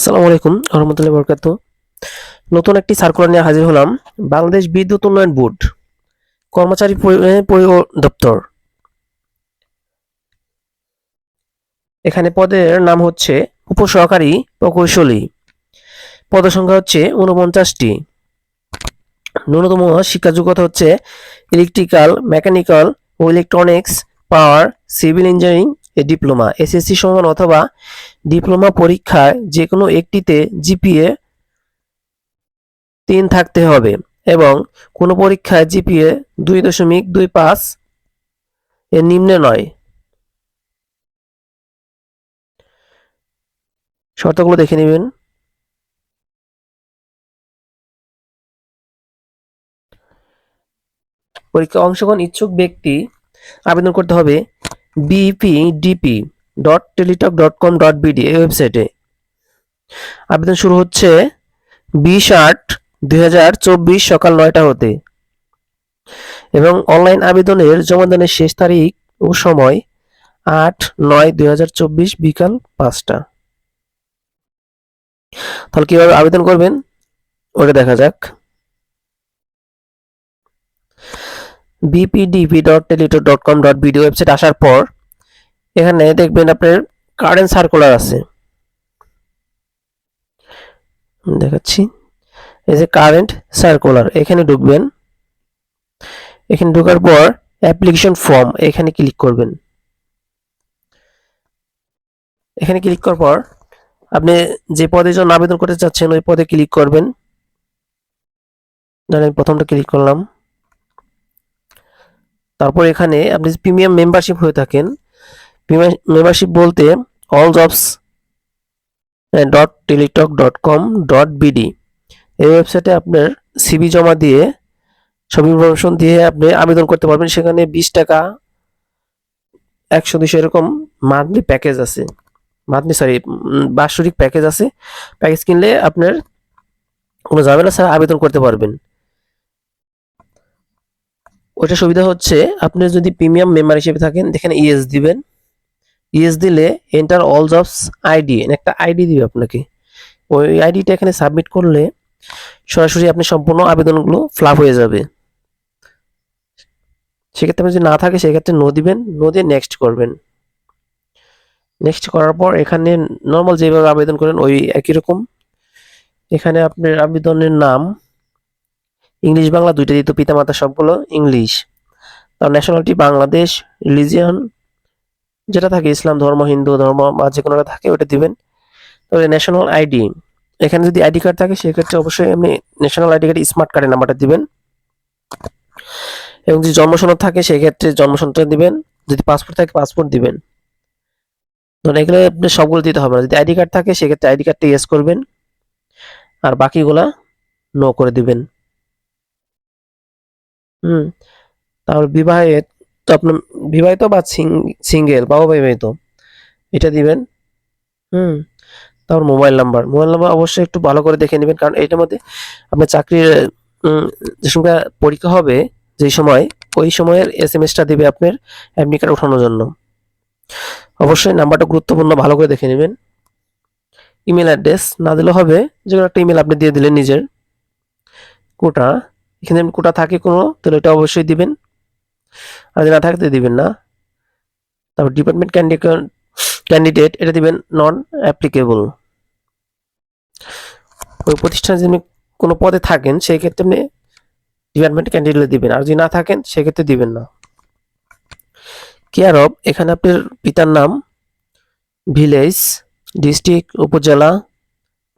আসসালামু আলাইকুম, রহমতুল্লাহ বরকাত নতুন একটি সার্কুলার নিয়ে হাজির হলাম বাংলাদেশ বিদ্যুৎ উন্নয়ন বোর্ড, কর্মচারী পরি- দপ্তর। এখানে পদের নাম হচ্ছে উপসহকারী প্রকৌশলী। পদের সংখ্যা হচ্ছে উনপঞ্চাশটি ন্যূনতম শিক্ষা যোগ্যতা হচ্ছে ইলেকট্রিক্যাল মেকানিক্যাল ও electronics power civil engineering diploma SSC সমান অথবা ডিপ্লোমা পরীক্ষায় যে কোনো একটিতে জিপিএ তিন থাকতে হবে এবং কোনো পরীক্ষায় জিপিএ দুই দশমিক দুই পাঁচ এর নিম্নে নয়। শর্তগুলো দেখে নেবেন। পরীক্ষায় অংশগ্রহণ ইচ্ছুক ব্যক্তি আবেদন করতে হবে BPDP dot Teletalk dot com dot BD এই ওয়েবসাইটে আবেদন শুরু হচ্ছে বিশ আট দুই সকাল নয়টা হতে। এবং অনলাইন আবেদনের জমাদানের শেষ তারিখ ও সময় আট নয় দুই বিকাল পাঁচটা। তাহলে কীভাবে আবেদন করবেন? ওটা দেখা যাক। BPDP dot dot com dot BD website আসার পর, এখানে দেখবেন আপনার কারেন্ট সার্কুলার আছে। দেখাচ্ছি। এই যে কারেন্ট সার্কুলার এখানে ঢুকবেন। এখানে ঢোকার পর অ্যাপ্লিকেশন ফর্ম এখানে ক্লিক করবেন। এখানে ক্লিক করার পর আপনি যে পদের জন্য আবেদন করতে চাচ্ছেন, ওই পদে ক্লিক করবেন। ধরেন প্রথমটা ক্লিক করলাম। তারপর এখানে আপনি প্রিমিয়াম মেম্বারশিপ হয়ে থাকেন মেম্বারশিপ বলতে all jobs dot Teletalk dot com dot BD এই ওয়েবসাইটে আপনার সিবি জমা দিয়ে, সব ইনফরমেশন দিয়ে আপনি আবেদন করতে পারবেন। সেখানে বিশ টাকা, একশো দুশো এরকম মান্থলি প্যাকেজ আছে। মান্থলি সরি বাৎসরিক প্যাকেজ আছে। প্যাকেজ কিনলে আপনার কোনো ঝামেলা ছাড়া আবেদন করতে পারবেন। ওইটা সুবিধা হচ্ছে আপনি যদি প্রিমিয়াম মেম্বার হিসেবে থাকেন দেখেন ইএস দিবেন ইএস দিলে এন্টার অল জবস আইডি একটা আইডি দিবে আপনাকে। ওই আইডিটা এখানে সাবমিট করলে সরাসরি আপনি সম্পূর্ণ আবেদনগুলো ফ্লাপ হয়ে যাবে। সেক্ষেত্রে আপনি যদি না থাকে, সেক্ষেত্রে নো দিবেন নো দিয়ে নেক্সট করবেন। নেক্সট করার পর এখানে নর্মাল যেভাবে আবেদন করেন, ওই একই রকম। এখানে আপনার আবেদনের নাম ইংলিশ বাংলা দুইটা দিত পিতামাতা সবগুলো ইংলিশ। তার ন্যাশনালিটি বাংলাদেশ রিলিজিয়ন যেটা থাকে, ইসলাম, ধর্ম, হিন্দু, ধর্ম বা যে কোনোটা থাকে, ওটা দিবেন। তবে ন্যাশনাল আইডি এখানে যদি আইডি কার্ড থাকে, সেক্ষেত্রে অবশ্যই আপনি ন্যাশনাল আইডি কার্ড স্মার্ট কার্ডের নাম্বারটা দিবেন। এবং যদি জন্ম সনদ থাকে, সেক্ষেত্রে জন্ম সনদটা দিবেন। যদি পাসপোর্ট থাকে পাসপোর্ট দিবেন। ধরুন এগুলো আপনি সবগুলো দিতে হবে না। যদি আইডি কার্ড থাকে, সেক্ষেত্রে আইডি কার্ডটা ইয়েস করবেন। আর বাকিগুলা নো করে দিবেন। হুম। তারপর বিবাহিত তো আপনার, বিবাহিত বা সিঙ্গেল বা অবিবাহিত এটা দিবেন? হুম। তারপর মোবাইল নাম্বার মোবাইল নাম্বার অবশ্যই একটু ভালো করে দেখে নেবেন, কারণ এটার মধ্যে আপনার চাকরির যে সময় পরীক্ষা হবে যেই সময়, ওই সময়ের এস এম এসটা দিবে আপনার অ্যাডমিট কার্ড ওঠানোর জন্য। অবশ্যই নাম্বারটা গুরুত্বপূর্ণ, ভালো করে দেখে নেবেন। ইমেল অ্যাড্রেস না দিলে হবে যে একটা ইমেল আপনি দিয়ে দিলেন নিজের। কোটা এখানে কোটা থাকে কোনো, তাহলে এটা অবশ্যই দিবেন। আর যদি না থাকতে দিবেন না। তারপর ডিপার্টমেন্ট ক্যান্ডিডেট ক্যান্ডিডেট এটা দিবেন নন অ্যাপ্লিকেবল ওই প্রতিষ্ঠানে যদি কোনো পদে থাকেন সেই ক্ষেত্রে আপনি ডিপার্টমেন্ট ক্যান্ডিডেট দিবেন। আর যদি না থাকেন, সেক্ষেত্রে দিবেন না। কেয়ার অফ এখানে আপনার পিতার নাম village district upazila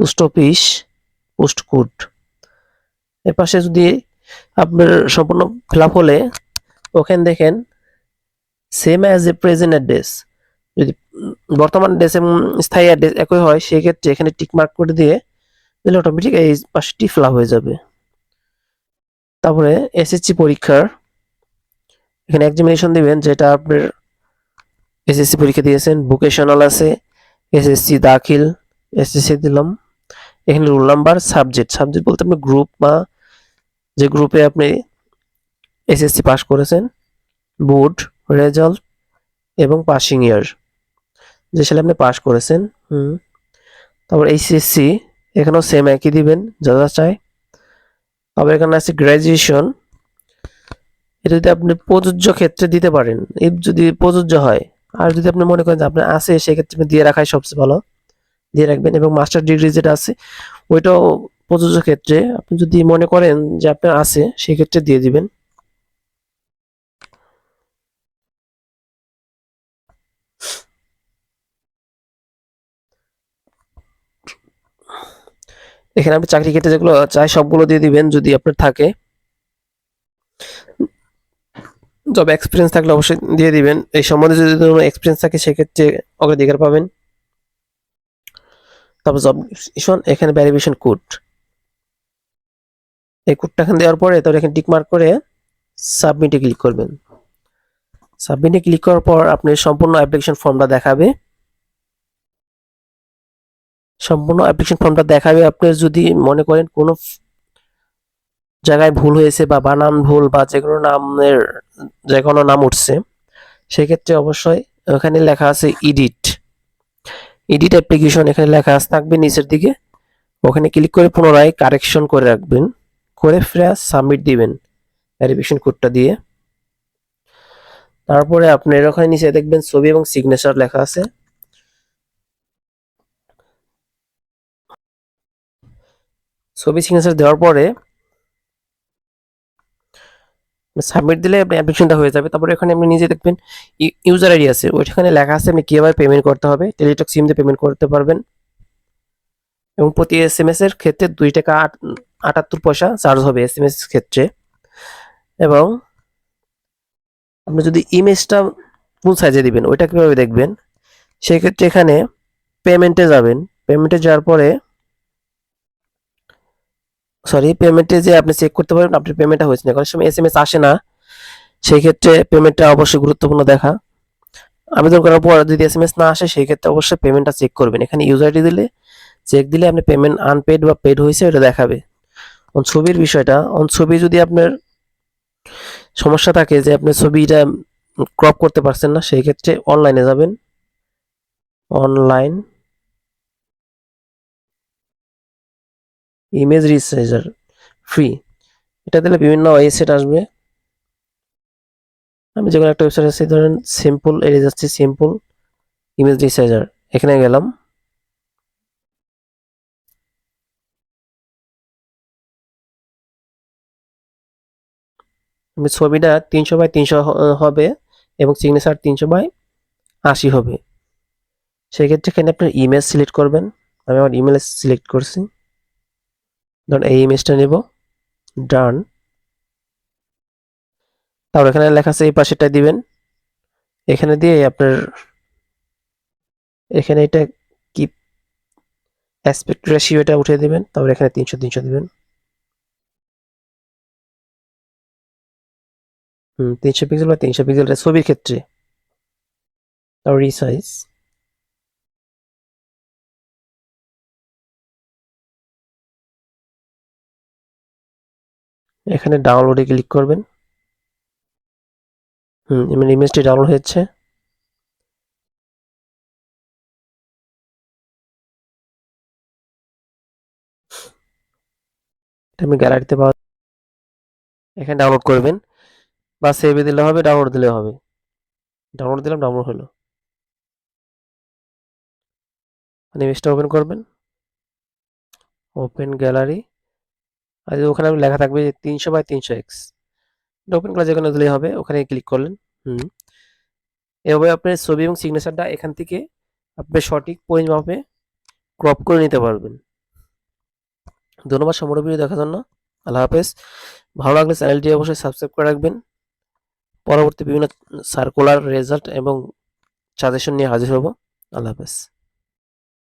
post office post code এর পাশে যদি আপনার সম্পূর্ণ ফিল হলে ওখানে দেখেন same as a present address যদি বর্তমান অ্যাড্রেস এবং স্থায়ী অ্যাড্রেস একই হয়, সেক্ষেত্রে এখানে টিকমার্ক করে দিয়ে দিলে অটোমেটিক এই পাশেটি ফিল হয়ে যাবে। তারপরে এসএসসি পরীক্ষার এখানে এক্সামিনেশন দিবেন, যেটা আপনার এসএসসি পরীক্ষা দিয়েছেন ভোকেশনাল আছে এসএসসি দাখিল এসএসসি দিলাম। এখানে রোল নাম্বার সাবজেক্ট সাবজেক্ট বলতে আপনি গ্রুপ বা যে গ্রুপে আপনি এসএসসি পাস করেছেন বোর্ড রেজাল্ট এবং পাসিং ইয়ার যে সালে আপনি পাস করেছেন, হুম, তারপর এইচএসসি এখানেও সেম একই দিবেন যা যা চাই। তারপর এখানে আছে গ্র্যাজুয়েশন এটা যদি আপনি প্রযোজ্য ক্ষেত্রে দিতে পারেন, if যদি প্রযোজ্য হয়, আর যদি আপনি মনে করেন যে আপনার আছে, সেক্ষেত্রে দিয়ে রাখাই সবচেয়ে ভালো। দিয়ে রাখবেন এবং মাস্টার ডিগ্রি যেটা আছে, ওইটাও প্রযোজ্য ক্ষেত্রে আপনি যদি মনে করেন যে আপনার আছে সেক্ষেত্রে দিয়ে দিবেন। এখানে আপনি চাকরি ক্ষেত্রে যেগুলো চাই, সবগুলো দিয়ে দিবেন যদি আপনার থাকে। জব এক্সপিরিয়েন্স থাকলে অবশ্যই দিয়ে দিবেন। এই সম্বন্ধে যদি কোনো এক্সপিরিয়েন্স থাকে, সেক্ষেত্রে অগ্রাধিকার পাবেন। তারপর জব এখানে ভ্যারিফিকেশন কোড এই কোডটা এখানে দেওয়ার পরে তারপর এখানে টিক মার্ক করে সাবমিটে ক্লিক করবেন। সাবমিটে ক্লিক করার পর আপনি সম্পূর্ণ অ্যাপ্লিকেশন ফর্মটা দেখাবে। সম্পূর্ণ অ্যাপ্লিকেশন ফর্মটা দেখাবে। আপনি যদি মনে করেন কোনো জায়গায় ভুল হয়েছে বা বানান ভুল বা যে কোনো নামের, যে কোনো নাম উঠছে, সেক্ষেত্রে অবশ্যই ওখানে লেখা আছে ইডিট এডিট অ্যাপ্লিকেশন এখানে লেখা থাকবে নিচের দিকে। ওখানে ক্লিক করে পুনরায় কারেকশন করে রাখবেন। করে ফ্রেস সাবমিট দিবেন ভেরিফিকেশন কোডটা দিয়ে। তারপরে আপনার ওখানে নিচে দেখবেন ছবি এবং সিগনেচার লেখা আছে। ছবি সিগনেচার দেওয়ার পরে সাবমিট দিলে আপনি অ্যাপ্লিকেশনটা হয়ে যাবে। তারপরে এখানে আপনি নিজে দেখবেন ইউজার আইডি আছে। ওইখানে লেখা আছে আপনি কীভাবে পেমেন্ট করতে হবে। টেলিটক সিম দিয়ে পেমেন্ট করতে পারবেন। এবং প্রতি এস এম এস এর ক্ষেত্রে দুই টাকা আট- আটাত্তর পয়সা চার্জ হবে এস এম এস ক্ষেত্রে। এবং আপনি যদি ইমেজটা ফুল সাইজে দিবেন, ওইটা কীভাবে দেখবেন? সেক্ষেত্রে এখানে পেমেন্টে যাবেন। পেমেন্টে যাওয়ার পরে সরি পেমেন্টে যে আপনি চেক করতে পারবেন, আপনার পেমেন্টটা হয়েছে না। অনেক সময় এস এম এস আসে না। সেই ক্ষেত্রে পেমেন্টটা অবশ্যই গুরুত্বপূর্ণ দেখা। আবেদন করার পর যদি এস এম এস না আসে সেই ক্ষেত্রে অবশ্যই পেমেন্টটা চেক করবেন। এখানে ইউজার আইডি দিলে চেক দিলে আপনি পেমেন্ট আনপেড বা পেড হয়েছে ওটা দেখাবে। অন ছবির বিষয়টা অন ছবি যদি আপনার সমস্যা থাকে যে আপনি ছবিটা ক্রপ করতে পারছেন না, সেই ক্ষেত্রে অনলাইনে যাবেন। অনলাইন ইমেজ রিসাইজার ফ্রি এটা দিলে বিভিন্ন ওয়েবসাইট আসবে। আমি যেকোনো একটা ওয়েবসাইট আছে, ধরেন সিম্পল এড়িয়ে যাচ্ছে সিম্পল ইমেজ রিসাইজার এখানে গেলাম। ছবিটা তিনশো বাই তিনশো হবে এবং সিগনেচার তিনশো বাই আশি হবে। সেক্ষেত্রে এখানে আপনার ইমেজ সিলেক্ট করবেন। আমি আমার ইমেল সিলেক্ট করছি। ধরুন এই ইমেজটা নেব। ডান তারপর এখানে লেখা আছে এই পাশেটা দিবেন। এখানে দিয়ে আপনার এখানে এটা কি অ্যাসপেক্ট রেশিও এটা উঠিয়ে দিবেন। তারপর এখানে তিনশো তিনশো দিবেন। হুম, তিনশো পিক্সেল বা তিনশো পিক্সেল ছবির ক্ষেত্রে। তারপর রিসাইজ এখানে ডাউনলোডে ক্লিক করবেন। হুম ইমেজটি ডাউনলোড হয়েছে। আমি গ্যালারিতে পাওয়া এখানে ডাউনলোড করবেন। বা সেভে দিলে হবে ডাউনলোড দিলে হবে। ডাউনলোড দিলাম ডাউনলোড হলো। ইমেজটা ওপেন করবেন। ওপেন গ্যালারি আর ওখানে লেখা থাকবে যে তিনশো বাই তিনশো এক্স এটা ওপেন করা যেখানে দিলেই হবে, ওখানে ক্লিক করলেন। হুম। এভাবে আপনার ছবি এবং সিগনেচারটা এখান থেকে আপনি সঠিক পরিমাপে ক্রপ করে নিতে পারবেন। ধন্যবাদ সম্পূর্ণ ভিডিও দেখার জন্য। আল্লাহ হাফেজ। ভালো লাগলে চ্যানেলটি অবশ্যই সাবস্ক্রাইব করে রাখবেন। পরবর্তী বিভিন্ন সার্কুলার রেজাল্ট এবং সাজেশন নিয়ে হাজির হব। আল্লাহ হাফেজ।